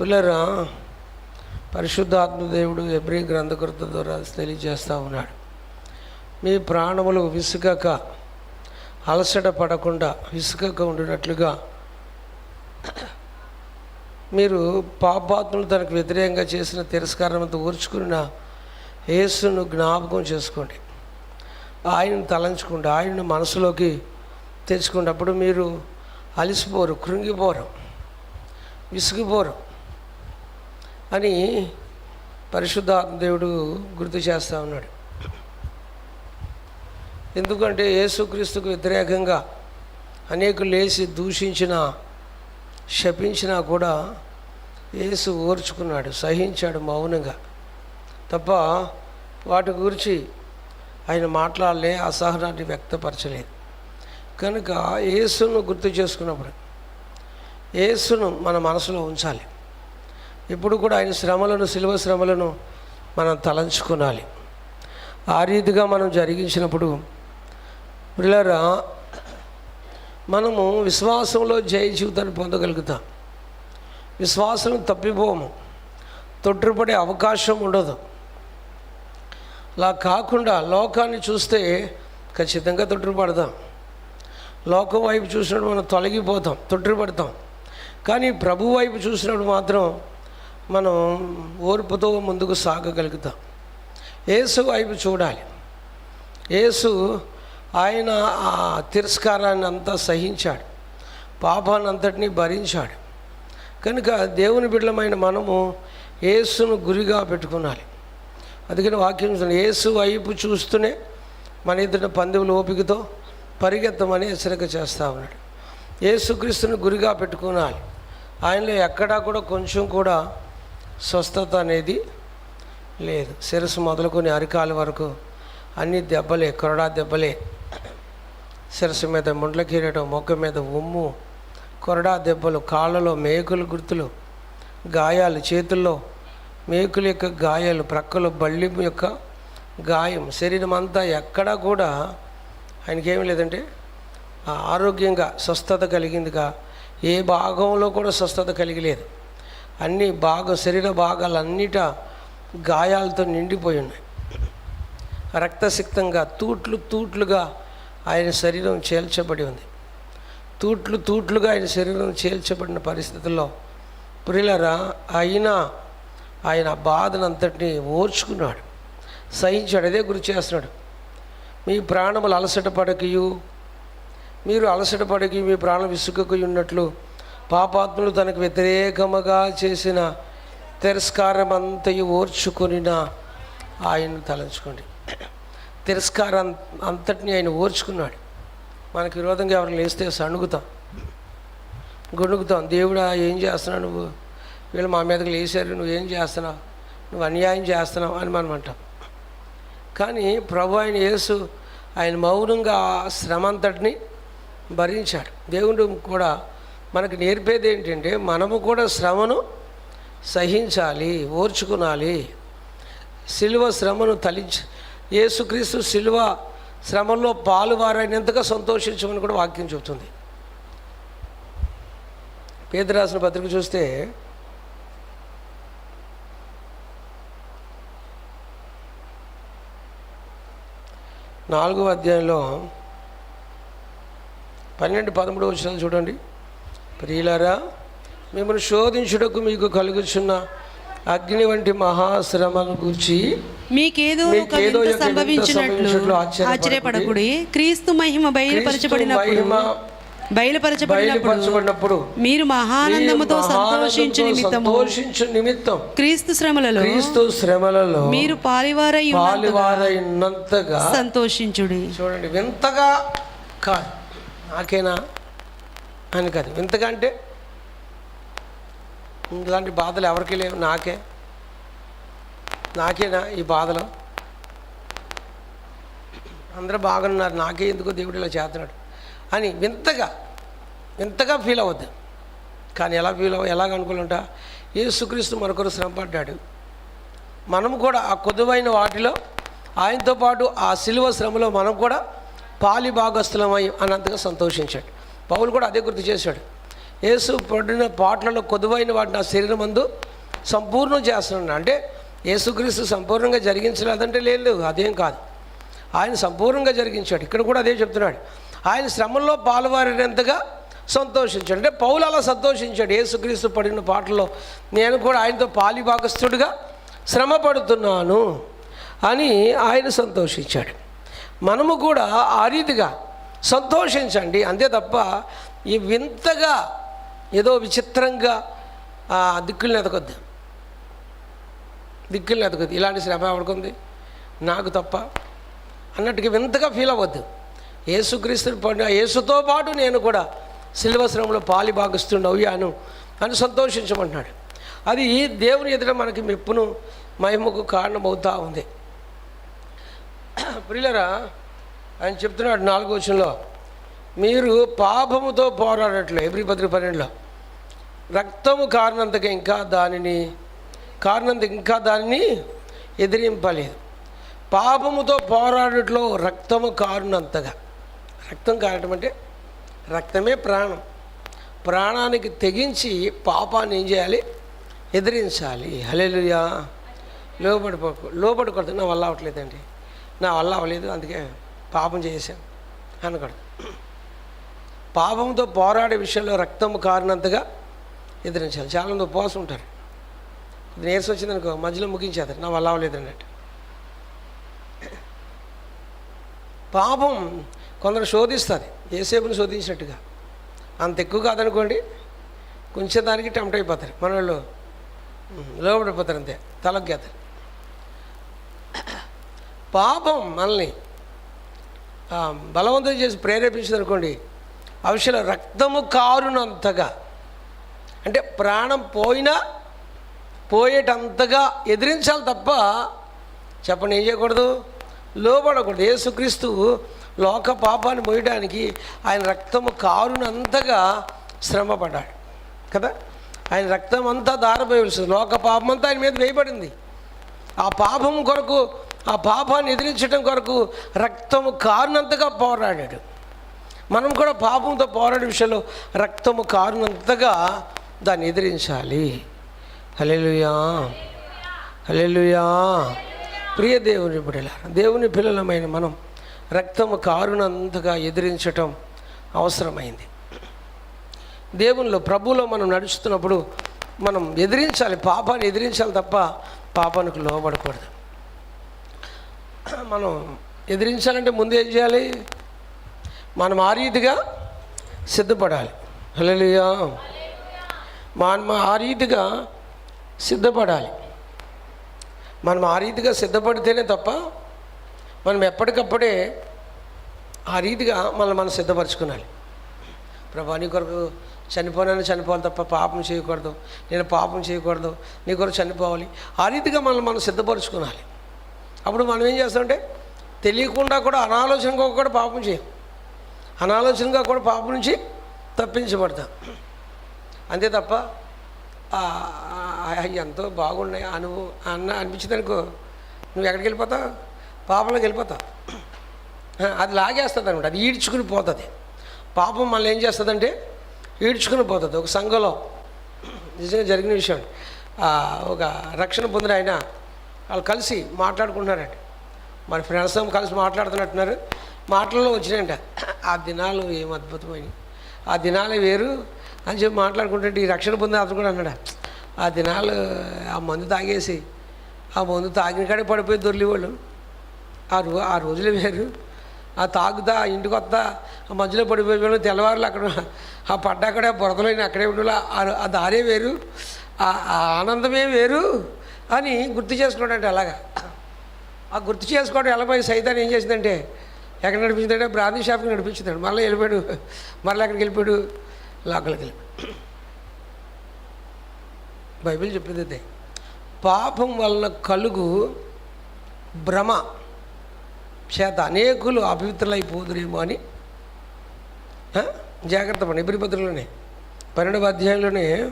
పిల్లరా పరిశుద్ధాత్మ దేవుడు ఎబ్రి గ్రంథకృత ద్వారా తెలియజేస్తూ ఉన్నాడు. మీ ప్రాణములు విసుగక అలసట పడకుండా విసుగక ఉండినట్లుగా మీరు పాపాత్ములు తనకు వ్యతిరేకంగా చేసిన తిరస్కారంతో ఊర్చుకున్న యేసును జ్ఞాపకం చేసుకోండి. ఆయనను తలంచుకోండి. ఆయనను మనసులోకి తెచ్చుకోండి అప్పుడు మీరు అలసిపోరు కృంగిపోరు విసిగిపోరు. అని పరిశుద్ధ దేవుడు గుర్తు చేస్తూ ఉన్నాడు. ఎందుకంటే యేసుక్రీస్తుకు వ్యతిరేకంగా అనేకులు లేచి దూషించిన శపించినా కూడా యేసు ఓర్చుకున్నాడు సహించాడు మౌనంగా. తప్ప వాటి గురించి ఆయన మాట్లాడలే అసహనాన్ని వ్యక్తపరచలేదు. కనుక యేసును గుర్తు చేసుకున్నప్పుడు యేసును మన మనసులో ఉంచాలి. ఇప్పుడు కూడా ఆయన శ్రమలను శిలువ శ్రమలను మనం తలంచుకోనాలి. ఆ రీతిగా మనం జరిగించినప్పుడు పిల్లరా మనము విశ్వాసంలో జయ జీవితాన్ని పొందగలుగుతాం. విశ్వాసం తప్పిపోము. తొట్టుపడే అవకాశం ఉండదు. అలా కాకుండా లోకాన్ని చూస్తే ఖచ్చితంగా తొట్టుపడదాం లోకం వైపు చూసినప్పుడు మనం తొలగిపోతాం తొట్టుపడతాం. కానీ ప్రభు వైపు చూసినప్పుడు మాత్రం మనం ఓర్పుతో ముందుకు సాగగలుగుతాం. యేసు వైపు చూడాలి. యేసు ఆయన ఆ తిరస్కారాన్ని అంతా సహించాడు. పాపాన్ని అంతటినీ భరించాడు. కనుక దేవుని బిడ్డలమైన మనము యేసును గురిగా పెట్టుకునాలి. అందుకని వాక్యం యేసు వైపు చూస్తూనే మన ఇద్దరు పందెములు ఓపికతో పరిగెత్తమని హెచ్చరిక చేస్తూ ఉన్నాడు. యేసుక్రీస్తుని గురిగా పెట్టుకోవాలి ఆయనలో ఎక్కడా కూడా కొంచెం కూడా స్వస్థత అనేది లేదు. శిరస్సు మొదలుకొని అరికాల వరకు అన్ని దెబ్బలే కొరడా దెబ్బలే. శిరస్సు మీద ముండ్ల కీరటం మొక్క మీద ఉమ్ము కొరడా దెబ్బలు కాళ్ళలో మేకులు గుర్తులు గాయాలు చేతుల్లో మేకుల యొక్క గాయాలు ప్రక్కలో బళ్ళి యొక్క గాయం శరీరం అంతా ఎక్కడా కూడా ఆయనకేమీ లేదంటే ఆ ఆరోగ్యంగా స్వస్థత కలిగిందిగా. ఏ భాగంలో కూడా స్వస్థత కలిగలేదు. అన్ని బాగా శరీర భాగాలన్నిట గాయాలతో నిండిపోయి ఉన్నాయి. రక్తసిక్తంగా తూట్లు తూట్లుగా ఆయన శరీరం చేల్చబడి ఉంది. తూట్లు తూట్లుగా ఆయన శరీరం చేల్చబడిన పరిస్థితుల్లో ప్రిలరా అయినా ఆయన ఆ బాధనంతటిని ఓర్చుకున్నాడు. సహించాడు అదే గురి చేస్తున్నాడు. మీ ప్రాణములు అలసట పడకయు. మీరు అలసట పడకి మీ ప్రాణం విసుగకు ఉన్నట్లు పాపాత్ములు తనకు వ్యతిరేకముగా చేసిన తిరస్కారం అంతయు ఓర్చుకొనిన ఆయన్ని తలంచుకోండి. తిరస్కారం అంతటిని ఆయన ఓర్చుకున్నాడు. మనకి విరోధంగా ఎవరు లేస్తే సణుగుతాం. గొణుగుతాం. దేవుడా ఏం చేస్తున్నావు నువ్వు? వీళ్ళు మా మీదకి లేచారు నువ్వేం చేస్తున్నావు? నువ్వు అన్యాయం చేస్తున్నావు అని మనం అంటాం. కానీ ప్రభు ఆయన యేసు ఆయన మౌనంగా ఆ శ్రమ అంతటిని భరించాడు. దేవుడు కూడా మనకు నేర్పేది ఏంటంటే మనము కూడా శ్రమను సహించాలి ఓర్చుకునాలి. సిలువ శ్రమను తలించి యేసుక్రీస్తు సిలువ శ్రమలో పాలువారైనంతగా సంతోషించమని కూడా వాక్యం చెబుతుంది. పేదరాసిన పత్రిక చూస్తే నాలుగో అధ్యాయంలో పన్నెండు పదమూడు వచ్చిన చూడండి. ప్రియులారా మిమ్మల్ని శోధించుటకు మీకు కలుగుచున్న అగ్ని వంటి మహాశ్రమను గురించి మీకేదో సంభవించినట్లు ఆశ్చర్యపడకుడి. క్రీస్తు మహిమ బయలుపరచబడినప్పుడు బయలుపరచబడినప్పుడు మీరు మహానందముతో సంతోషించు సంతోషించు నిమిత్తం క్రీస్తు శ్రమలలో క్రీస్తు శ్రమలలో మీరు పాలివారై పాలువారైనంతగా సంతోషించుడి. చూడండి వింతగా కాదు. నాకేనా? అని కాదు. వింతగా అంటే ఇలాంటి బాధలు ఎవరికి లేవు. నాకే. నాకేనా ఈ బాధలు. అందరూ బాగున్నారు. నాకే ఎందుకో దేవుడు ఇలా చేస్తున్నాడు అని వింతగా వింతగా ఫీల్ అవ్వద్దు. కానీ ఎలా ఫీల్ అవ్వ ఎలాగ అనుకోవాలంట యేసుక్రీస్తు మరొకరు శ్రమపడ్డాడు. మనం కూడా ఆ కొద్దువైన వాటిలో ఆయనతో పాటు ఆ సిలువ శ్రమలో మనం కూడా పాలి భాగస్థులమై అన్నంతగా సంతోషించాడు. పౌలు కూడా అదే గుర్తు చేశాడు. యేసు పడిన పాటలలో కొదువైన వాటి నా శరీరం మందు సంపూర్ణం చేస్తున్నాడు. అంటే యేసుక్రీస్తు సంపూర్ణంగా జరిగించలేదంటే లేదు అదేం కాదు. ఆయన సంపూర్ణంగా జరిగించాడు. ఇక్కడ కూడా అదే చెప్తున్నాడు. ఆయన శ్రమంలో పాల్వారినంతగా సంతోషించాడు. అంటే పౌలు అలా సంతోషించాడు. యేసుక్రీస్తు పడిన పాటల్లో నేను కూడా ఆయనతో పాలిభాగస్తుడిగా శ్రమ పడుతున్నాను అని ఆయన సంతోషించాడు. మనము కూడా ఆ రీతిగా సంతోషించండి. అంతే తప్ప ఈ వింతగా ఏదో విచిత్రంగా ఆ, దిక్కుల్ని ఎదకొద్దు దిక్కుల్ని ఎదకొద్దు ఇలాంటి శ్రమ ఎవరికి నాకు తప్ప. అన్నట్టుగా వింతగా ఫీల్ అవ్వద్దు. ఏసుక్రీస్తుని పడిన యేసుతో పాటు నేను కూడా శిల్వశ్రమంలో పాలి భాగస్తుండ అయ్యాను అని సంతోషించమంటున్నాడు. అది ఈ దేవుని ఎదుట మనకి మెప్పును మహిమకు కారణమవుతూ ఉంది. ప్రియులరా ఆయన చెప్తున్నాడు నాలుగో వచనంలో. మీరు పాపముతో పోరాడట్లే ఎబ్రి పత్రిక పన్నెండులో. రక్తము కారణంతగా ఇంకా దానిని కారణంత ఇంకా దానిని ఎదిరింపలేదు. పాపముతో పోరాడట్లో రక్తము కారునంతగా. రక్తం కారటం అంటే రక్తమే ప్రాణం. ప్రాణానికి తెగించి పాపాన్ని ఏం చేయాలి? ఎదిరించాలి. హలేలుయా లోబడిపోకు లోబడకూడదు నా వల్ల అవ్వట్లేదండి. నా వల్ల అవ్వలేదు అందుకే పాపం చేశాను అనకూడదు. పాపంతో పోరాడే విషయంలో రక్తము కారినంతగా ఎదిరించాలి. చాలామంది ఉపవాసం ఉంటారు. ఇది నీరసం వచ్చిందనుకో మధ్యలో ముగించేస్తారు. నా వల్ల అవ్వలేదు అన్నట్టు. పాపం కొందరు శోధిస్తుంది ఏసేపుని శోధించినట్టుగా. అంత ఎక్కువ కాదనుకోండి కొంచెం దానికి టెంప్ట్ అయిపోతారు. మన వాళ్ళు లోపడిపోతారు లోబడిపోతారు అంతే తలగ్గేతారు పాపం మనల్ని బలవంతం చేసి ప్రేరేపించింది అనుకోండి ఆ రక్తము కారునంతగా అంటే ప్రాణం పోయినా పోయేటంతగా ఎదిరించాలి తప్ప చెప్పండి ఏం చేయకూడదు? లోబడకూడదు యేసుక్రీస్తు లోక పాపాన్ని మోయడానికి ఆయన రక్తము కారునంతగా శ్రమపడ్డాడు కదా? ఆయన రక్తం అంతా దారపోయవలసింది లోక పాపం అంతా ఆయన మీద వేయబడింది. ఆ పాపం కొరకు ఆ పాపాన్ని ఎదిరించడం కొరకు రక్తము కారునంతగా పోరాడాడు. మనం కూడా పాపంతో పోరాడే విషయంలో రక్తము కారునంతగా దాన్ని ఎదిరించాలి. హలెలుయా హలెలుయా ప్రియ దేవుని బిడ్డల దేవుని పిల్లలమైన మనం రక్తము కారునంతగా ఎదిరించటం అవసరమైంది. దేవునిలో ప్రభువులో మనం నడుస్తున్నప్పుడు మనం ఎదిరించాలి పాపాన్ని ఎదిరించాలి తప్ప పాపానికి లోబడకూడదు. మనం ఎదిరించాలంటే ముందు ఏం చేయాలి? మనం ఆ రీతిగా సిద్ధపడాలి. హల్లెలూయా. మనం ఆ రీతిగా సిద్ధపడాలి. మనం ఆ రీతిగా సిద్ధపడితేనే తప్ప మనం ఎప్పటికప్పుడే ఆ రీతిగా మనం మనం సిద్ధపరచుకోవాలి ప్రభా నీ కొరకు చనిపోయినా చనిపోవాలి తప్ప పాపం చేయకూడదు. నేను పాపం చేయకూడదు. నీ కొరకు చనిపోవాలి. ఆ రీతిగా మనం మనం సిద్ధపరచుకోవాలి అప్పుడు మనం ఏం చేస్తామంటే తెలియకుండా కూడా అనాలోచనగా కూడా పాపం చేయం. అనాలోచనగా కూడా పాపం నుంచి తప్పించబడతాం. అంతే తప్ప ఎంతో బాగున్నాయి అనుభవం అన్న అనిపించింది నువ్వు ఎక్కడికి వెళ్ళిపోతావు? పాపంలోకి వెళ్ళిపోతావు. అది లాగేస్తుంది అనమాట అది ఈడ్చుకుని పోతుంది. పాపం మళ్ళీ ఏం చేస్తుందంటే ఈడ్చుకుని పోతుంది. ఒక సంఘంలో నిజంగా జరిగిన విషయం. ఒక రక్షణ పొందిన ఆయన వాళ్ళు కలిసి మాట్లాడుకుంటున్నారంట. మరి ఫ్రెండ్స్ కలిసి మాట్లాడుతున్నట్టున్నారు. మాటల్లో వచ్చినాయంట ఆ దినాలు ఏం అద్భుతమైనవి. ఆ దినాలే వేరు అని చెప్పి మాట్లాడుకుంటే ఈ రక్షణ పొందిన అతను కూడా అన్నాడు ఆ దినాలు ఆ మందు తాగేసి ఆ మందు తాగిన కాడే పడిపోయి దొరికేవాళ్ళు ఆ రో ఆ రోజులు వేరు. ఆ తాగుతా ఇంటికి వస్తా ఆ మధ్యలో పడిపోయి తెల్లవారులు అక్కడ ఆ పడ్డాకడే బురదలో అక్కడే ఉండాలి. ఆ- దారే వేరు. ఆ ఆనందమే వేరు. అని గుర్తు చేసుకున్నాడంటే అలాగా. ఆ గుర్తు చేసుకోవడం ఎలాపోయి సైతాన్ని ఏం చేసిందంటే ఎక్కడ నడిపించిందంటే బ్రాందీ షాప్కి నడిపించిందండి. మళ్ళీ వెళ్ళిపోయాడు. మళ్ళీ అక్కడికి వెళ్ళిపోయాడు. లోకల్కి వెళ్ళిపోయాడు. బైబిల్ చెప్పింది అదే పాపం వలన కలుగు భ్రమ చేత అనేకులు అపవిత్రులైపోదురేమో అని. జాగ్రత్త పడి ఎబ్రిపత్రులోనే పన్నెండవ అధ్యాయంలోనే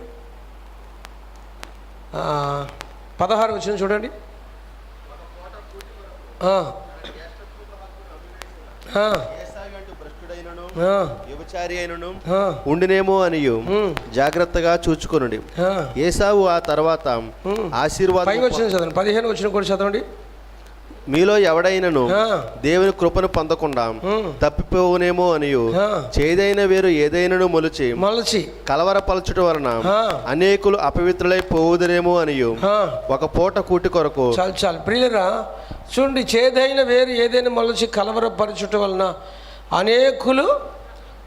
పదహారు వచ్చిన చూడండి. వ్యభిచారి అయినను ఉండినేమో అనియు. జాగ్రత్తగా చూచుకొనుడి. ఏసావు ఆ తర్వాత. ఆశీర్వాదం పదిహేను వచ్చిన కూడా చదవండి. మీలో ఎవడైనను దేవుని కృపను పొందకుండా తప్పిపోవునేమో అనియు. చేదైన వేరు ఏదైనను మొలిచి మలచి. కలవరపరచుట వలన అనేకులు అపవిత్రులై పోవుదరేమో అనియు. ఒక పూట కూటి కొరకు చాలు చాలు. ప్రియులరా చూడండి చేదైన వేరు ఏదైనా మలచి కలవరపరచుట వలన అనేకులు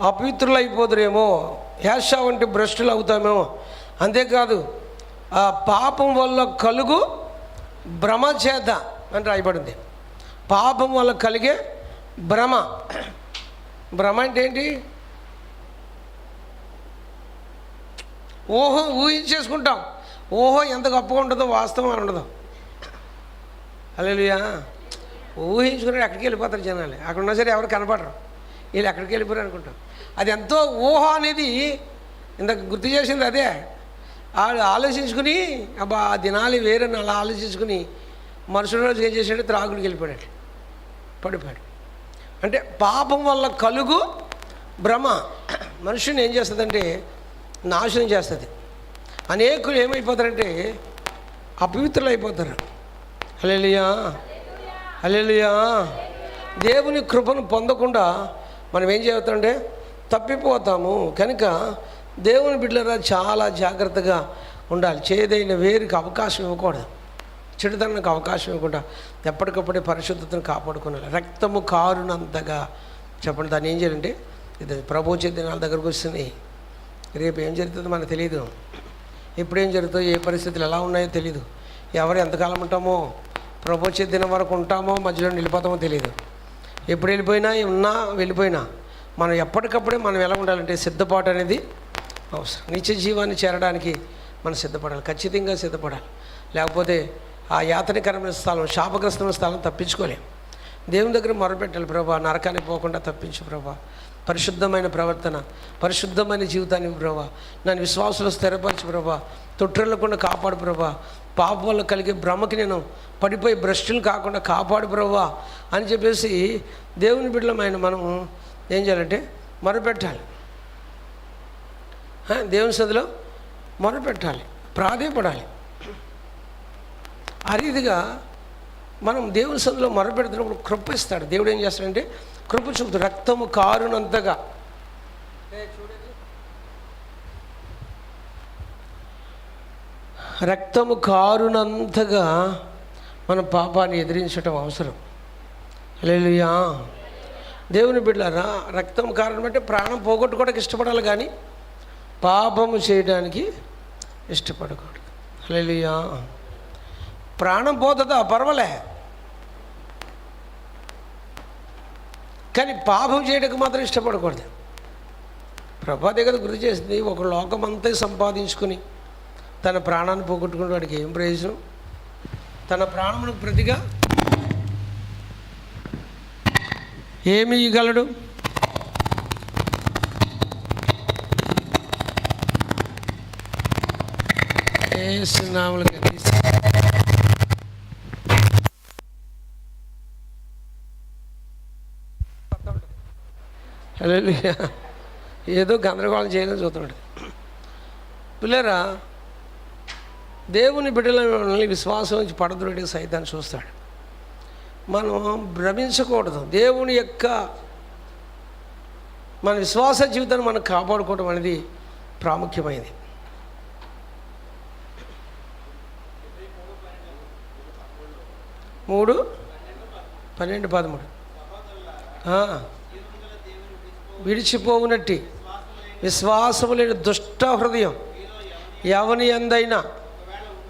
అపవిత్రులు అయిపోదురేమో యాష వంటి భ్రష్టులు అవుతామేమో. అంతేకాదు ఆ పాపం వల్ల కలుగు భ్రమ చేత అని రాయబడింది. పాపం వల్ల కలిగే భ్రమ. భ్రమ అంటే ఏంటి? ఊహ ఊహించేసుకుంటాం. ఊహ ఎంత గొప్పగా ఉంటుందో వాస్తవం అని ఉండదు. అలెలుయా ఊహించుకుని ఎక్కడికి వెళ్ళిపోతారు జనాలు. అక్కడ ఉన్నా సరే ఎవరు కనపడరు. వీళ్ళు ఎక్కడికి వెళ్ళిపోయారు అనుకుంటాం అది ఎంతో ఊహ అనేది ఇందాక గుర్తు చేసింది అదే. వాళ్ళు ఆలోచించుకుని అబ్బా ఆ దినాలు వేరని అలా ఆలోచించుకుని మరుసటి రోజు ఏం చేశాడు? త్రాగుడికి వెళ్ళిపోయాడు పడిపోయాడు. అంటే పాపం వల్ల కలుగు భ్రమ. మనుషుని ఏం చేస్తుందంటే నాశనం చేస్తుంది. అనేకులు ఏమైపోతారంటే అపవిత్రులు అయిపోతారు హల్లెలూయా. హల్లెలూయా. దేవుని కృపను పొందకుండా మనం ఏం చేస్తామంటే తప్పిపోతాము. కనుక దేవుని బిడ్డలరా చాలా జాగ్రత్తగా ఉండాలి. చేదైన వేరుకి అవకాశం ఇవ్వకూడదు. చెడుతనానికి అవకాశం ఇవ్వకుండా ఎప్పటికప్పుడే పరిశుద్ధతను కాపాడుకోవాలి రక్తము కారునంతగా చెప్పండి దాన్ని ఏం చేయాలంటే ఇది ప్రభు దినాల దగ్గరకు వస్తున్నాయి రేపు ఏం జరుగుతుందో మనకు తెలియదు ఎప్పుడేం జరుగుతుందో ఏ పరిస్థితులు ఎలా ఉన్నాయో తెలియదు ఎవరు ఎంతకాలం ఉంటామో ప్రభు దినం వరకు ఉంటామో మధ్యలో నిలిపోతామో తెలియదు ఎప్పుడు వెళ్ళిపోయినా ఉన్నా వెళ్ళిపోయినా మనం ఎప్పటికప్పుడే మనం ఎలా ఉండాలంటే సిద్ధపాటు అనేది అవసరం. నిత్య జీవాన్ని చేరడానికి మనం సిద్ధపడాలి ఖచ్చితంగా సిద్ధపడాలి. లేకపోతే ఆ యాతనికరమైన స్థలం శాపగ్రస్తమైన స్థలం తప్పించుకోలేం. దేవుని దగ్గర మొరపెట్టాలి ప్రభా నరకానికి పోకుండా తప్పించు ప్రభా. పరిశుద్ధమైన ప్రవర్తన పరిశుద్ధమైన జీవితాన్ని ప్రభా. నన్ను విశ్వాసులు స్థిరపరచు ప్రభా. తొట్టెళ్ళకుండా కాపాడు ప్రభా. పాప వల్ల కలిగే భ్రమకి నేను పడిపోయి భ్రష్టులు కాకుండా కాపాడు ప్రభా అని చెప్పేసి దేవుని బిడ్డలమైన మనం ఏం చేయాలంటే మొరపెట్టాలి. దేవుని సదిలో మొరపెట్టాలి. ప్రాధేయపడాలి. ఆ రీతిగా మనం దేవుని సందులో మొరపెడుతున్నప్పుడు కృప ఇస్తాడు దేవుడు ఏం చేస్తాడంటే కృప చూపుతాడు రక్తము కారునంతగా. రక్తము కారునంతగా మన పాపాన్ని ఎదిరించడం అవసరం. లేలుయా దేవుని బిడ్డలారా రక్తం కారణం అంటే ప్రాణం పోగొట్టుకోవడానికి ఇష్టపడాలి కానీ పాపము చేయడానికి ఇష్టపడకూడదు. లేలుయా ప్రాణం పోతుందా పర్వాలే. కానీ పాపం చేయడానికి మాత్రం ఇష్టపడకూడదు. ప్రభా దగ్గర గురి చేసింది ఒక లోకమంతా సంపాదించుకుని తన ప్రాణాన్ని పోగొట్టుకుని వాడికి ఏం ప్రయోజనం? తన ప్రాణములకు ప్రతిగా ఏమి ఇవ్వగలడు ఏ గతిస్తూ ఏదో గందరగోళం చేయాలని చూస్తున్నాడు. పిల్లరా దేవుని బిడ్డలని విశ్వాసం నుంచి పడద్రోడి సైతాన్ని చూస్తాడు. మనం భ్రమించకూడదు. దేవుని యొక్క మన విశ్వాస జీవితాన్ని మనం కాపాడుకోవడం అనేది ప్రాముఖ్యమైనది. మూడు? పన్నెండు పదమూడు. విడిచిపోవునట్టి. విశ్వాసము లేని దుష్ట హృదయం ఎవని ఎందైనా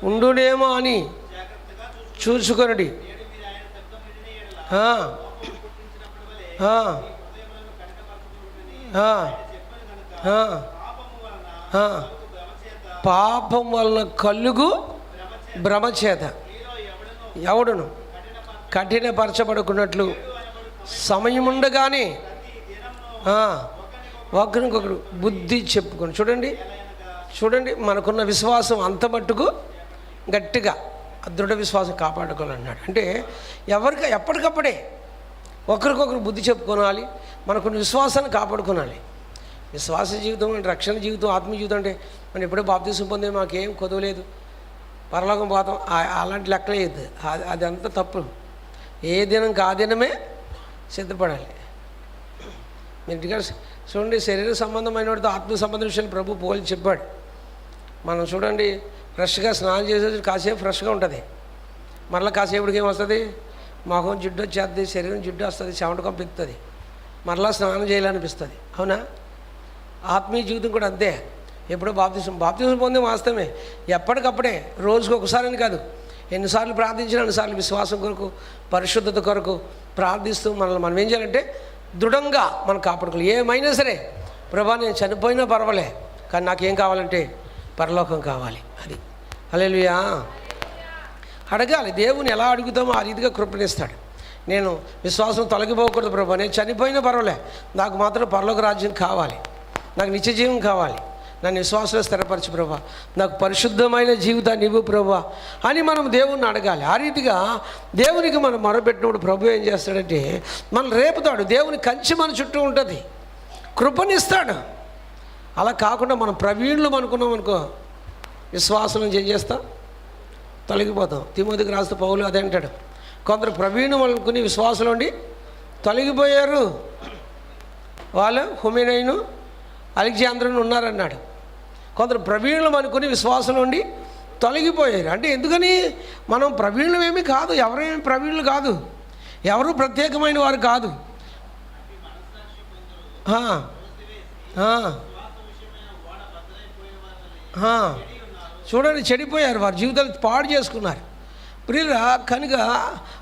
ఉండునేమో అని చూసుకొనడి పాపం వలన కలుగు భ్రమచేత. ఎవడును? కఠినపరచబడుకున్నట్లు సమయం ఉండగానే ఒకరికొకరు బుద్ధి చెప్పుకొని. చూడండి చూడండి మనకున్న విశ్వాసం అంత మట్టుకు గట్టిగా దృఢ విశ్వాసం కాపాడుకోవాలన్నాడు. అంటే ఎవరికి ఎప్పటికప్పుడే ఒకరికొకరు బుద్ధి చెప్పుకోనాలి మనకున్న విశ్వాసాన్ని కాపాడుకోనాలి. విశ్వాస జీవితం అంటే రక్షణ జీవితం ఆత్మీయ జీవితం అంటే మనం ఎప్పుడో బాప్తీసం పొందే మాకేం కొదవలేదు పరలోకం పోతాం ఆ- అలాంటి లెక్కలేదు అది అంత తప్పు. ఏ దినం కా దినమే సిద్ధపడాలి. మీరు చూడండి శరీర సంబంధమైన వాడితో ఆత్మ సంబంధం విషయాలు ప్రభు పోలి చెప్పాడు. మనం చూడండి ఫ్రెష్గా స్నానం చేసేది కాసేపు ఫ్రెష్గా ఉంటుంది. మరలా కాసేపుడికి ఏం వస్తుంది? మొహం జిడ్డు వచ్చేస్తుంది శరీరం జిడ్డు వస్తుంది చెమట కంపిస్తుంది మరలా స్నానం చేయాలనిపిస్తుంది. అవునా? ఆత్మీయ జీవితం కూడా అంతే. ఎప్పుడో బాప్తీసం బాప్తీసం పొందే వాస్తవమే. ఎప్పటికప్పుడే రోజుకు ఒకసారని కాదు. ఎన్నిసార్లు ప్రార్థించిన అన్నిసార్లు విశ్వాసం కొరకు పరిశుద్ధత కొరకు ప్రార్థిస్తూ మనల్ని మనం ఏం చేయాలంటే దృఢంగా మనం కాపాడుకోవాలి. ఏమైనా సరే ప్రభా నేను చనిపోయినా పర్వాలే కానీ నాకేం కావాలంటే పరలోకం కావాలి అది. అలెలుయా అడగాలి దేవుని ఎలా అడుగుతామో ఆ రీతిగా కృపణిస్తాడు. నేను విశ్వాసం తొలగిపోకూడదు ప్రభా నేను చనిపోయినా పర్వాలే నాకు మాత్రం పరలోక రాజ్యం కావాలి నాకు నిత్య జీవం కావాలి. నన్ను విశ్వాసంలో స్థిరపరచు ప్రభా. నాకు పరిశుద్ధమైన జీవితాన్ని ఇవ్వు ప్రభా అని మనం దేవుణ్ణి అడగాలి. ఆ రీతిగా దేవునికి మనం మొరబెట్టినప్పుడు ప్రభు ఏం చేస్తాడంటే మనం రేపుతాడు. దేవుని కంచి మన చుట్టూ ఉంటుంది. కృపనిస్తాడు. అలా కాకుండా మనం ప్రవీణులు అనుకున్నాం అనుకో విశ్వాసం నుంచి ఏం చేస్తాం? తొలగిపోతాం. తిమోతికి రాస్తే పౌలు అదే అంటాడు. కొందరు ప్రవీణం అనుకుని విశ్వాసంలో ఉండి తొలగిపోయారు. వాళ్ళు హుమినైను అలెగ్జాంద్రను ఉన్నారన్నాడు. కొందరు ప్రవీణులు అనుకుని విశ్వాసం ఉండి తొలగిపోయారు. అంటే ఎందుకని? మనం ప్రవీణులమేమి కాదు ఎవరేమి ప్రవీణులు కాదు. ఎవరు ప్రత్యేకమైన వారు కాదు. చూడండి చెడిపోయారు వారి జీవితాలు పాడు చేసుకున్నారు. ప్రియుల కనుక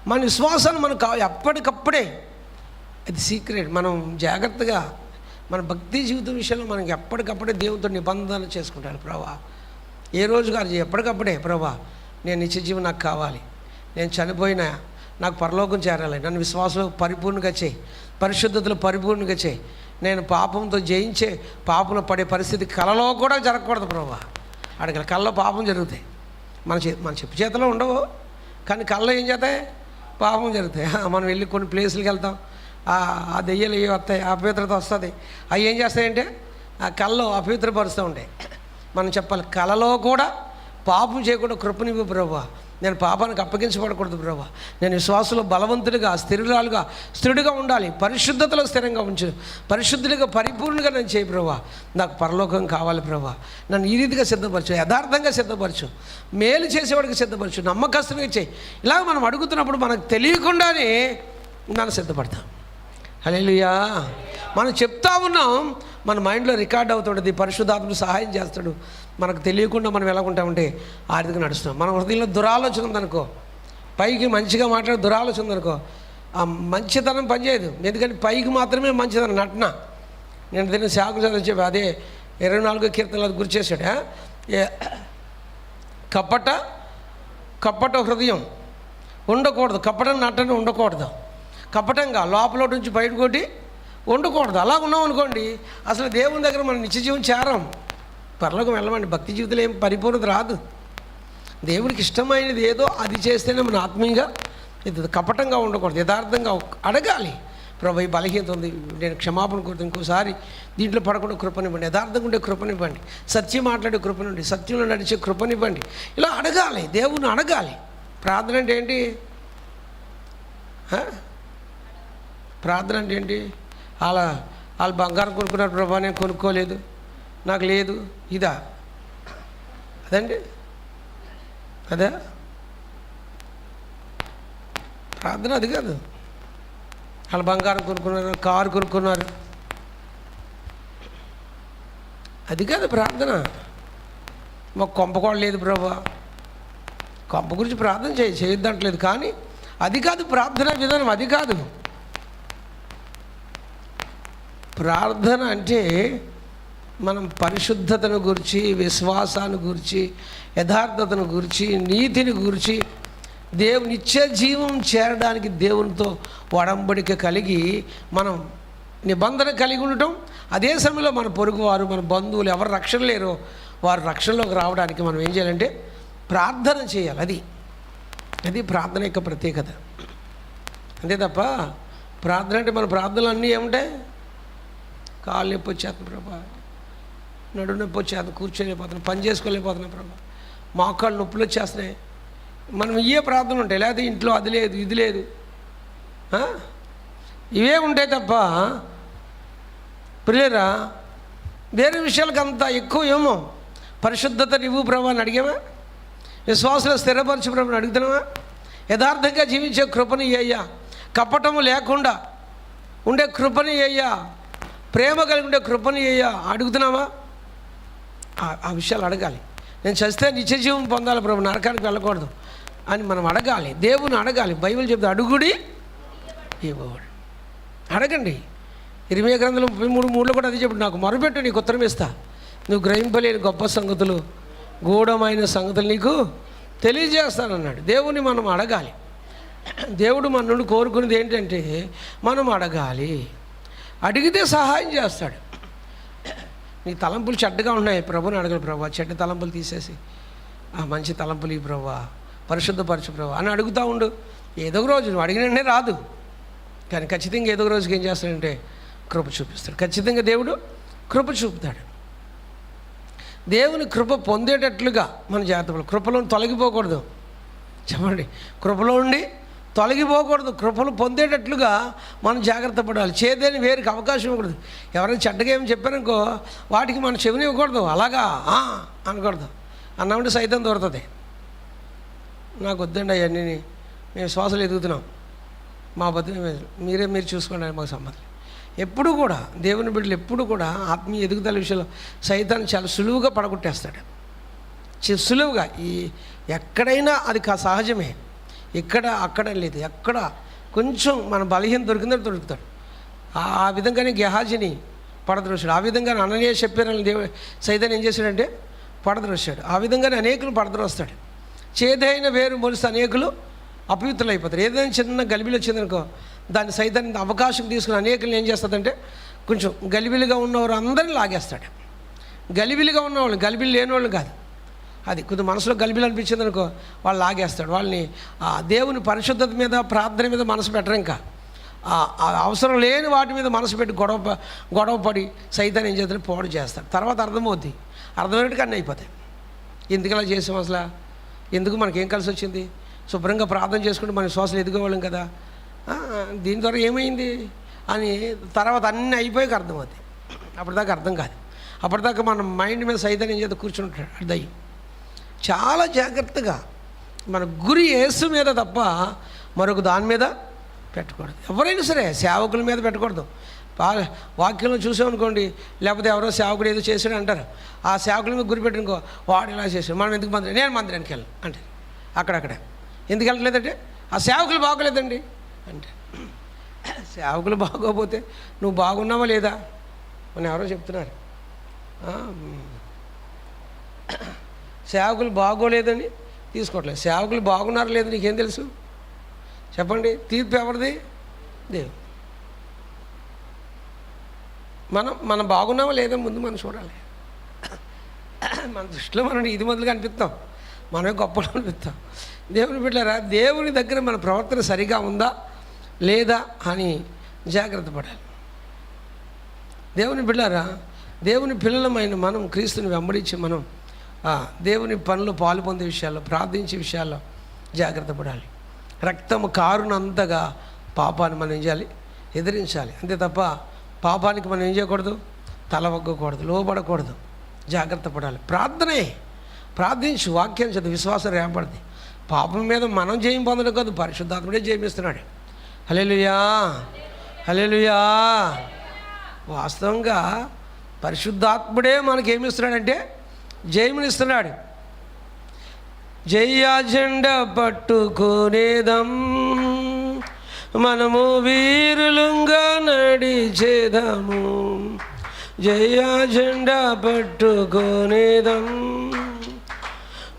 మన విశ్వాసాన్ని మనం కా ఎప్పటికప్పుడే అది సీక్రెట్ మనం జాగ్రత్తగా మన భక్తి జీవితం విషయంలో మనకి ఎప్పటికప్పుడే దేవునితో నిబంధనలు చేసుకుంటారు. ప్రభా ఏ రోజు కాదు ఎప్పటికప్పుడే ప్రభా నేను నిత్య జీవం నాకు కావాలి. నేను చనిపోయినా నాకు పరలోకం చేరాలి. నన్ను విశ్వాసంలో పరిపూర్ణంగా చేయి. పరిశుద్ధతలో పరిపూర్ణంగా చేయి. నేను పాపంతో జయించే పాపంలో పడే పరిస్థితి కలలో కూడా జరగకూడదు ప్రభా. అక్కడ కళ్ళలో పాపం జరుగుతాయి. మన చే మన చెప్పు చేతిలో ఉండవు. కానీ కళ్ళలో ఏం చేస్తాయి పాపం జరుగుతాయి. మనం వెళ్ళి కొన్ని ప్లేసులకి వెళ్తాం. ఆ దెయ్యలు దెయ్యాలు వస్తాయి అపవిత్రత వస్తుంది. అవి ఏం చేస్తాయంటే ఆ కళ్ళలో అపవిత్రపరుస్తూ ఉంటాయి. మనం చెప్పాలి కళలో కూడా పాపం చేయకుండా కృపనివ్వు ప్రభా. నేను పాపానికి అప్పగించబడకూడదు ప్రభా. నేను విశ్వాసంలో బలవంతుడిగా స్థిరురాలుగా స్థిరుడిగా ఉండాలి. పరిశుద్ధతలో స్థిరంగా ఉంచు. పరిశుద్ధుడిగా పరిపూర్ణంగా నేను చేయి ప్రభా. నాకు పరలోకం కావాలి ప్రభా. నన్ను ఈ రీతిగా సిద్ధపరచు యథార్థంగా సిద్ధపరచు. మేలు చేసేవాడికి సిద్ధపరచు. నమ్మకస్తునిగా చేయి. ఇలాగ మనం అడుగుతున్నప్పుడు మనకు తెలియకుండానే మనం సిద్ధపడతాం. హలేలుయా మనం చెప్తా ఉన్నాం మన మైండ్లో రికార్డ్ అవుతుంటుంది పరిశుద్ధాత్మ సహాయం చేస్తాడు. మనకు తెలియకుండా మనం ఎలా ఉంటామంటే ఆ రీతిగా నడుస్తున్నాం. మన హృదయంలో దురాలోచన ఉందనుకో పైకి మంచిగా మాట్లాడే దురాలోచన ఉందనుకో ఆ మంచితనం పనిచేయదు. ఎందుకంటే పైకి మాత్రమే మంచితనం నటన. నేను దీన్ని శాఖ చదివి అదే ఇరవై నాలుగో కీర్తనలు అది గుర్తు చేశాడు ఏ- కపట కపట హృదయం ఉండకూడదు. కపట నటన ఉండకూడదు. కపటంగా లోపల నుంచి బయట కొట్టి ఉండకూడదు అలా ఉన్నాం అనుకోండి అసలు దేవుని దగ్గర మనం నిత్య జీవం చేరం. పర్లోకం వెళ్ళమండి. భక్తి జీవితంలో ఏం పరిపూర్ణత రాదు. దేవుడికి ఇష్టమైనది ఏదో అది చేస్తేనే మన ఆత్మీయంగా ఇది కపటంగా ఉండకూడదు. యథార్థంగా అడగాలి. ప్రభు ఈ బలహీనత ఉంది. నేను క్షమాపణ కోరుతాను ఇంకోసారి దీంట్లో పడకుండా కృపనివ్వండి. యథార్థంగా ఉండే కృపనివ్వండి. సత్యం మాట్లాడే కృపనివ్వండి. సత్యంలో నడిచే కృపనివ్వండి. ఇలా అడగాలి. దేవుని అడగాలి. ప్రార్థన అంటే ఏంటి? ప్రార్థన అంటే ఏంటి? వాళ్ళ వాళ్ళు బంగారం కొనుక్కున్నారు ప్రభా నేను కొనుక్కోలేదు. నాకు లేదు. ఇదా? అదండి? అదే? ప్రార్థన అది కాదు. వాళ్ళు బంగారం కొనుక్కున్నారు కారు కొనుక్కున్నారు. అది కాదు ప్రార్థన. మాకు కొంపకోడ లేదు ప్రభా. కొంప గురించి ప్రార్థన చేయి చేయొద్దంటలేదు. కానీ అది కాదు ప్రార్థన విధానం అది కాదు. ప్రార్థన అంటే మనం పరిశుద్ధతను గురించి విశ్వాసాన్ని గురించి యథార్థతను గురించి నీతిని గురించి దేవు నిత్య జీవం చేరడానికి దేవునితో వడంబడిక కలిగి మనం నిబంధన కలిగి ఉండటం. అదే సమయంలో మన పొరుగువారు మన బంధువులు ఎవరు రక్షణ లేరో వారు రక్షణలోకి రావడానికి మనం ఏం చేయాలంటే ప్రార్థన చేయాలి. అది అది ప్రార్థన యొక్క ప్రత్యేకత. అంతే తప్ప ప్రార్థన అంటే మన ప్రార్థనలు అన్నీ ఏముంటాయి? కాళ్ళు నొప్పి వచ్చేస్తుంది ప్రభా. నడు నొప్పి వచ్చేస్తుంది కూర్చోలేకపోతున్నాం పని చేసుకోలేకపోతున్నాం ప్రభా. మోకాళ్ళు నొప్పులు వచ్చేస్తున్నాయి. మనం ఇవే ప్రార్థనలు ఉంటాయి లేకపోతే ఇంట్లో అది లేదు ఇది లేదు. ఇవే ఉంటాయి తప్ప ప్రియరా వేరే విషయాలకు అంత ఎక్కువ ఏమో. పరిశుద్ధత నివ్వు ప్రభు అని అడిగామా విశ్వాసంలో స్థిరపరచు ప్రభు అడుగుతున్నావా? యథార్థంగా జీవించే కృపని అయ్యా. కపటము లేకుండా ఉండే కృపని అయ్యా. ప్రేమ కలిగి ఉండే కృపని అయ్యా అడుగుతున్నావా? ఆ- విషయాలు అడగాలి. నేను చస్తే నిత్య జీవం పొందాలి ప్రభు నరకానికి వెళ్ళకూడదు అని మనం అడగాలి. దేవుని అడగాలి. బైబిల్ చెప్తే అడుగుడి ఇవ్వవాడు అడగండి. ఇరవై గ్రంథాలు ముప్పై మూడు మూడులో కూడా అది చెప్పు నాకు మొరపెట్టు నీకు ఉత్తరం ఇస్తా. నువ్వు గ్రహింపలేని గొప్ప సంగతులు గూఢమైన సంగతులు నీకు తెలియజేస్తానన్నాడు. దేవుని మనం అడగాలి. దేవుడు మన నుండి కోరుకునేది ఏంటంటే మనం అడగాలి. అడిగితే సహాయం చేస్తాడు. నీ తలంపులు చెడ్డగా ఉన్నాయి ప్రభుని అడగడు ప్రభా చెడ్డ తలంపులు తీసేసి ఆ మంచి తలంపులు ఈ ప్రభా పరిశుద్ధపరచు ప్రభా అని అడుగుతూ ఉండు. ఏదో ఒక రోజు నువ్వు అడిగిన రాదు. కానీ ఖచ్చితంగా ఏదో ఒక రోజుకి ఏం చేస్తాడంటే కృప చూపిస్తాడు. ఖచ్చితంగా దేవుడు కృప చూపుతాడు. దేవుని కృప పొందేటట్లుగా మన జాగ్రత్త కృపలో తొలగిపోకూడదు. చెప్పండి. కృపలో ఉండి తొలగిపోకూడదు. కృపలు పొందేటట్లుగా మనం జాగ్రత్త పడాలి. చేదేని వేరికి అవకాశం ఇవ్వకూడదు. ఎవరైనా చెడ్డగా ఏమి చెప్పారనుకో వాటికి మనం చెవిని ఇవ్వకూడదు. అలాగా? అనకూడదు. అన్నామంటే సైతం దొరుకుతుంది. నాకు వద్దండి అవన్నీ. మేము శ్వాసలు ఎదుగుతున్నాం. మా బతుకు మీరే మీరు చూసుకోండి అని మాకు సంబంధం ఎప్పుడు కూడా దేవుని బిడ్డలు ఎప్పుడు కూడా ఆత్మీయ ఎదుగుదల విషయంలో సైతాన్ని చాలా సులువుగా పడగొట్టేస్తాడు. సులువుగా. ఈ ఎక్కడైనా అది కా సహజమే. ఇక్కడ అక్కడ లేదు. ఎక్కడ కొంచెం మన బలహీన దొరికిందని దొరుకుతాడు. ఆ విధంగానే గెహాజిని పడద్రోశాడు. ఆ విధంగానే అననీయ చెప్పారని దేవుడు సైతాన్ని ఏం చేశాడంటే పడద్రోశాడు. ఆ విధంగానే అనేకులు పడద్రోస్తాడు. చేదైన వేరు మొలిస్తే అనేకులు అపవిత్రులు అయిపోతారు ఏదైనా చిన్న గలిబిలు వచ్చిందనుకో దాన్ని సైతాన్ని అవకాశం తీసుకుని అనేకులు ఏం చేస్తుందంటే కొంచెం గలిబిలిగా ఉన్నవారు అందరిని లాగేస్తాడు. గలిబిలిగా ఉన్నవాళ్ళు గలిబిలు లేని వాళ్ళు కాదు. అది కొద్ది మనసులో గలిబిలు అనిపించింది అనుకో వాళ్ళు లాగేస్తాడు. వాళ్ళని ఆ దేవుని పరిశుద్ధత మీద ప్రార్థన మీద మనసు పెట్టరు ఇంకా. అవసరం లేని వాటి మీద మనసు పెట్టి గొడవ గొడవ పడి సైతాన్ని ఏం చేస్తాడు? పోడు చేస్తాడు. తర్వాత అర్థమవుద్ది. అర్థమైనట్టు అన్నీ అయిపోతాయి. ఎందుకు ఇలా చేసాం అసలు? ఎందుకు మనకేం కలిసి వచ్చింది? శుభ్రంగా ప్రార్థన చేసుకుంటే మన శ్వాసలు ఎదుగేవాళ్ళం కదా. దీని ద్వారా ఏమైంది? అని తర్వాత అన్నీ అయిపోయాక అర్థమవుతాయి అప్పటిదాకా అర్థం కాదు. అప్పటిదాకా మన మైండ్ మీద సైతం ఏం చేత కూర్చుంటాడు అర్థయ్యి చాలా జాగ్రత్తగా మన గురి యేసు మీద తప్ప మరొక దాని మీద పెట్టకూడదు. ఎవరైనా సరే సేవకుల మీద పెట్టకూడదు. వాక్యంలో చూసామనుకోండి లేకపోతే ఎవరో సేవకుడు ఏదో చేశాడు అంటారు. ఆ సేవకుల మీద గురి పెట్టుకో వాడు ఇలా చేశాడు మనం ఎందుకు మందిరం నేను మందిరానికి వెళ్ళను అంటే అక్కడక్కడ. ఎందుకు వెళ్ళట్లేదంటే ఆ సేవకులు బాగోలేదండి అంటే. సేవకులు బాగోకపోతే నువ్వు బాగున్నావా లేదా? అని ఎవరో చెప్తున్నారు. సేవకులు బాగోలేదని తీసుకోవట్లేదు. సేవకులు బాగున్నారు లేదు నీకేం తెలుసు? చెప్పండి. తీర్పు ఎవరిది? దేవు మనం మనం బాగున్నామా లేదో ముందు మనం చూడాలి. మన దృష్టిలో మనం ఇది మొదలుగా అనిపిస్తాం. మనమే గొప్పలు అనిపిస్తాం. దేవుని బిడ్డారా దేవుని దగ్గర మన ప్రవర్తన సరిగా ఉందా లేదా అని జాగ్రత్త పడాలి. దేవుని బిడ్డారా దేవుని పిల్లలమైన మనం క్రీస్తుని వెంబడించి మనం దేవుని పనులు పాలు పొందే విషయాల్లో ప్రార్థించే విషయాల్లో జాగ్రత్త పడాలి. రక్తము కారునంతగా పాపాన్ని మనం ఏం చేయాలి? ఎదిరించాలి. అంతే తప్ప పాపానికి మనం ఏం చేయకూడదు? తల వగ్గకూడదు లోబడకూడదు. జాగ్రత్త పడాలి. ప్రార్థనే. ప్రార్థించు వాక్యం చదువు విశ్వాసం రేపడింది పాపం మీద మనం జయం పొందడం కాదు పరిశుద్ధాత్ముడే జయమిస్తున్నాడు. హలేలుయా హలేలుయా వాస్తవంగా పరిశుద్ధాత్ముడే మనకేమిస్తున్నాడంటే జయమునిస్తున్నాడు. జయ జెండ పట్టుకునేదం. మనము వీరులుగా నడిచేదము. జయ జెండ పట్టుకునేదం.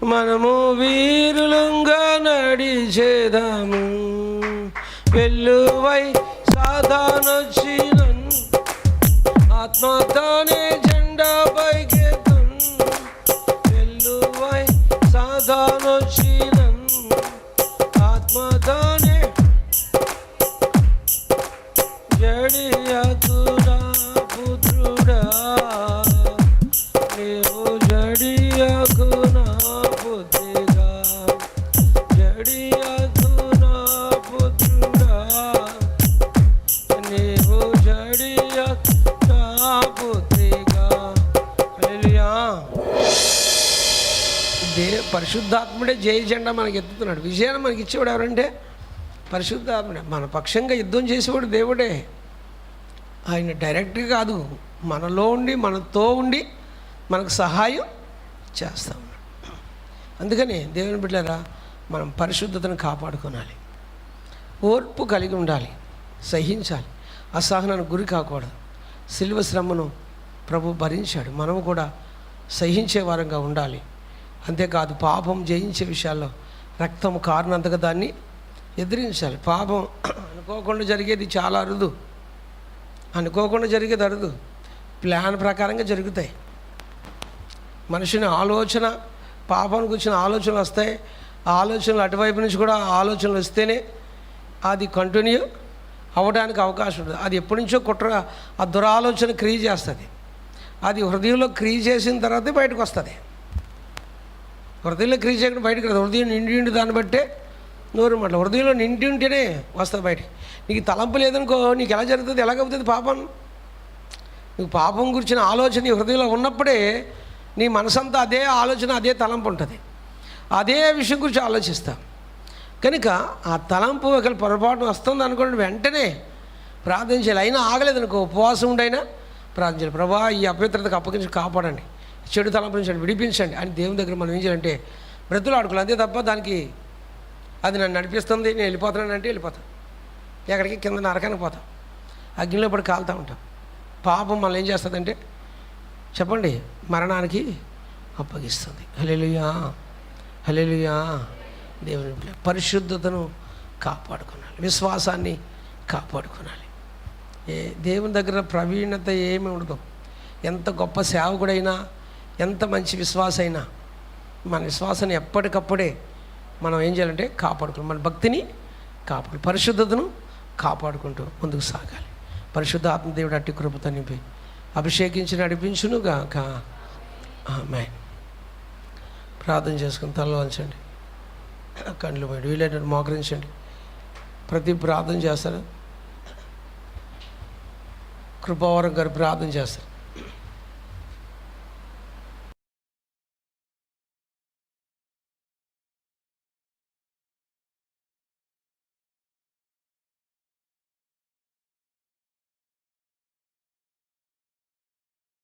మనము వీరులుగా నడిచేదాము. వెల్లువై సాధానొచ్చినన్ ఆత్మతానే పరిశుద్ధాత్ముడే జయ జెండా మనకి ఎత్తుతున్నాడు. విజయాన్ని మనకి ఇచ్చేవాడు ఎవరంటే? పరిశుద్ధాత్ముడే. మన పక్షంగా యుద్ధం చేసేవాడు దేవుడే. ఆయన డైరెక్ట్గా కాదు. మనలో ఉండి మనతో ఉండి మనకు సహాయం చేస్తా ఉన్నాడు. అందుకని దేవుని బిడ్డారా మనం పరిశుద్ధతను కాపాడుకోనాలి. ఓర్పు కలిగి ఉండాలి. సహించాలి. అసహనానికి గురి కాకూడదు. శిల్వ శ్రమను ప్రభు భరించాడు. మనం కూడా సహించే వారంగా ఉండాలి. అంతేకాదు పాపం జయించే విషయాల్లో రక్తం కారణంతగా దాన్ని ఎదిరించాలి. పాపం అనుకోకుండా జరిగేది చాలా అరుదు. అనుకోకుండా జరిగేది అరుదు. ప్లాన్ ప్రకారంగా జరుగుతాయి. మనిషిని ఆలోచన పాపానికి వచ్చిన ఆలోచనలు వస్తాయి. ఆలోచనలు అటువైపు నుంచి కూడా ఆలోచనలు వస్తేనే అది కంటిన్యూ అవ్వడానికి అవకాశం ఉంటుంది. అది ఎప్పటి నుంచో కుట్ర ఆ దురాలోచన క్రియ చేస్తుంది. అది హృదయంలో క్రియ చేసిన తర్వాతే బయటకు వస్తుంది. హృదయంలో క్రియ చేయకుండా బయటకు రాదు. హృదయం నిండి ఉండి దాన్ని బట్టే నోరు మాట హృదయంలో నిండి ఉంటేనే వస్తుంది బయట నీకు తలంపు లేదనుకో నీకు ఎలా జరుగుతుంది ఎలాగవుతుంది పాపం? నీకు పాపం గురించిన ఆలోచన నీ హృదయంలో ఉన్నప్పుడే నీ మనసంతా అదే ఆలోచన అదే తలంపు ఉంటుంది. అదే విషయం గురించి ఆలోచిస్తాం. కనుక ఆ తలంపు ఒకరి పొరపాటు వస్తుంది అనుకోండి వెంటనే ప్రార్థించాలి అయినా ఆగలేదనుకో ఉపవాసం ఉండైనా ప్రార్థించాలి ప్రభా ఈ అపవిత్రతకు అప్పగించి కాపాడండి. చెడు తలంపు నుంచి విడిపించండి. అని దేవుని దగ్గర మనం ఏం చేయాలంటే బ్రతులు ఆడుకోవాలి. అంతే తప్ప దానికి అది నన్ను నడిపిస్తుంది నేను వెళ్ళిపోతున్నానంటే వెళ్ళిపోతాను. ఎక్కడికి? కింద నరకానికి పోతాం. అగ్నిలో పడి కాలుతూ ఉంటాం. పాపం మనం ఏం చేస్తుందంటే చెప్పండి మరణానికి అప్పగిస్తుంది. హలేలుయా హలేలుయా దేవుని పరిశుద్ధతను కాపాడుకోవాలి విశ్వాసాన్ని కాపాడుకోవాలి ఏ దేవుని దగ్గర ప్రవీణత ఏమి ఉండదు. ఎంత గొప్ప సేవకుడైనా ఎంత మంచి విశ్వాస అయినా మన విశ్వాసాన్ని ఎప్పటికప్పుడే మనం ఏం చేయాలంటే కాపాడుకుని మన భక్తిని కాపాడు పరిశుద్ధతను కాపాడుకుంటూ ముందుకు సాగాలి. పరిశుద్ధ ఆత్మదేవుడు అట్టి కృపతో నింపి అభిషేకించి నడిపించునుగాక. ఆమె ప్రార్థన చేసుకుని తలలో వంచండి. కండ్లు పోయి వీలైనట్టు మోకరించండి. ప్రతి ప్రార్థన చేస్తారు. కృపావరం గారు ప్రార్థన చేస్తారు.